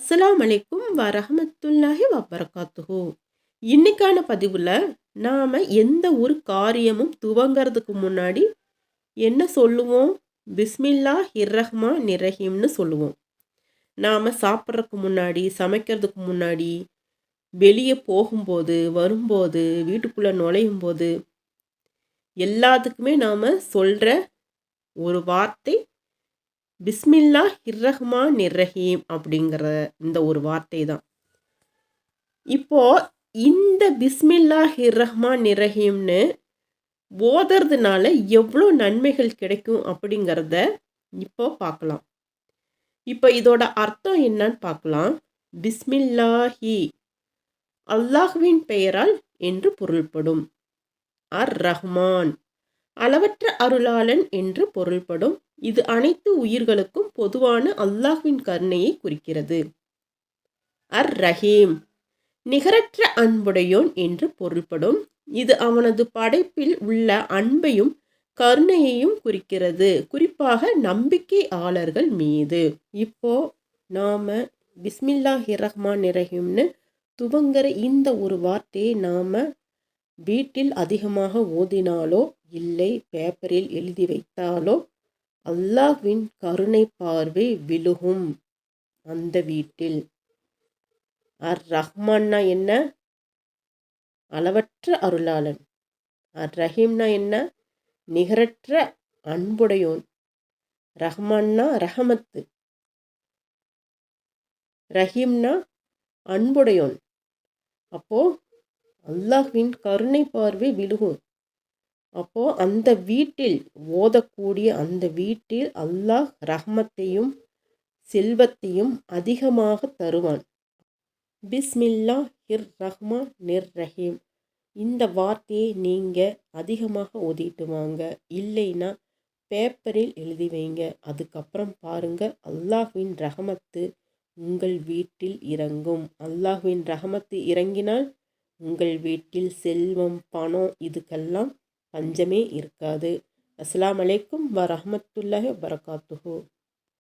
அஸ்லாம் அலைக்கும் வரஹமத்துல்லாஹி வபரகாத்துஹு. இன்னைக்கான பதிவில் நாம் எந்த ஒரு காரியமும் துவங்கிறதுக்கு முன்னாடி என்ன சொல்லுவோம்? பிஸ்மில்லா ஹிர்ரஹ்மா நிரஹீம்னு சொல்லுவோம். நாம் சாப்பிட்றதுக்கு முன்னாடி சமைக்கிறதுக்கு முன்னாடி வெளியே போகும்போது வரும்போது வீட்டுக்குள்ளே நுழையும் போது எல்லாத்துக்குமே நாம் சொல்கிற ஒரு வார்த்தை பிஸ்மில்லா ஹிர்ரஹ்மா நிர்ரஹீம் அப்படிங்கிற இந்த ஒரு வார்த்தை தான். இப்போது இந்த பிஸ்மில்லா ஹிர்ரஹ்மா நிர்ரஹீம்னு ஓதுறதுனால எவ்வளோ நன்மைகள் கிடைக்கும் அப்படிங்கிறத இப்போ பார்க்கலாம். இப்போ இதோட அர்த்தம் என்னன்னு பார்க்கலாம். பிஸ்மில்லாஹி அல்லாஹ்வின் பெயரால் என்று பொருள்படும். அர் ரஹ்மான் அளவற்ற அருளாளன் என்று பொருள்படும். இது அனைத்து உயிர்களுக்கும் பொதுவான அல்லாஹ்வின் கருணையை குறிக்கிறது. அர் ரஹீம் நிகரற்ற அன்புடையோன் என்று பொருள்படும். இது அவனது படைப்பில் உள்ள அன்பையும் கருணையையும் குறிக்கிறது. குறிப்பாக நம்பிக்கையாளர்கள் மீது. இப்போ நாம பிஸ்மில்லா ரஹ்மான் ரஹீம்னு துவங்குற இந்த ஒரு வார்த்தையை நாம வீட்டில் அதிகமாக ஓதினாலோ இல்லை பேப்பரில் எழுதி வைத்தாலோ அல்லாஹ்வின் கருணை பார்வை விழுகும் அந்த வீட்டில். அர் ரஹ்மான்னா என்ன? அளவற்ற அருளாளன். அர் ரஹீம்னா என்ன? நிகரற்ற அன்புடையோன். ரஹ்மான்னா ரஹமத்து. ரஹீம்னா அன்புடையோன். அப்போ அல்லாஹ்வின் கருணை பார்வை விழுகும். அப்போது அந்த வீட்டில் ஓதக்கூடிய அந்த வீட்டில் அல்லாஹ் ரஹ்மத்தையும் செல்வத்தையும் அதிகமாக தருவான். பிஸ்மில்லா ஹிர் ரஹ்மா. நிர் ரஹீம் இந்த வார்த்தையை நீங்கள் அதிகமாக ஓதிட்டு வாங்க. இல்லைன்னா பேப்பரில் எழுதி வைங்க. அதுக்கப்புறம் பாருங்கள் அல்லாஹ்வின் ரஹமத்து உங்கள் வீட்டில் இறங்கும். அல்லாஹ்வின் ரஹமத்து இறங்கினால் உங்கள் வீட்டில் செல்வம் பணம் இதுக்கெல்லாம் பஞ்சமே இருக்காது. அஸ்லாம் அலைக்கும் ரஹமத்துல்லாஹ் வரகாத்துஹூ